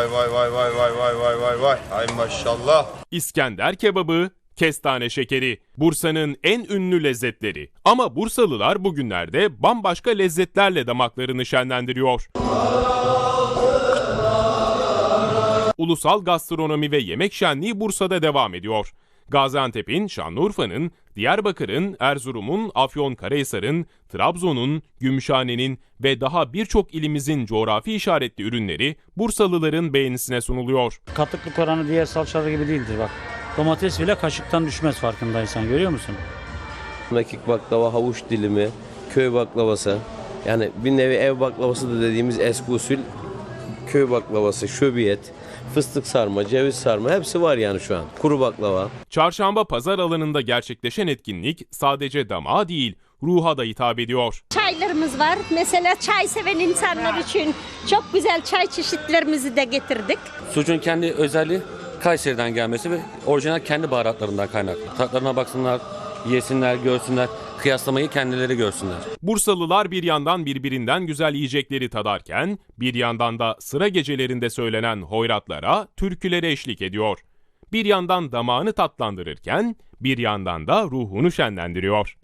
Vay vay vay vay vay vay vay vay. Ay maşallah. İskender kebabı, kestane şekeri, Bursa'nın en ünlü lezzetleri. Ama Bursalılar bugünlerde bambaşka lezzetlerle damaklarını şenlendiriyor. Ulusal Gastronomi ve Yemek Şenliği Bursa'da devam ediyor. Gaziantep'in, Şanlıurfa'nın, Diyarbakır'ın, Erzurum'un, Afyonkarahisar'ın, Trabzon'un, Gümüşhane'nin ve daha birçok ilimizin coğrafi işaretli ürünleri Bursalıların beğenisine sunuluyor. Katıklık oranı diğer salçalar gibi değildir bak. Domates bile kaşıktan düşmez farkındaysan görüyor musun? Mekik baklava, havuç dilimi, köy baklavası. Yani bir nevi ev baklavası da dediğimiz eski usul köy baklavası, şöbiyet, fıstık sarma, ceviz sarma hepsi var yani şu an. Kuru baklava. Çarşamba pazar alanında gerçekleşen etkinlik sadece damağa değil, ruha da hitap ediyor. Çaylarımız var. Mesela çay seven insanlar için çok güzel çay çeşitlerimizi de getirdik. Sucuğun kendi özelliği Kayseri'den gelmesi ve orijinal kendi baharatlarından kaynaklı. Tatlarına baksınlar, yesinler, görsünler, kıyaslamayı kendileri görsünler. Bursalılar bir yandan birbirinden güzel yiyecekleri tadarken, bir yandan da sıra gecelerinde söylenen hoyratlara, türkülere eşlik ediyor. Bir yandan damağını tatlandırırken, bir yandan da ruhunu şenlendiriyor.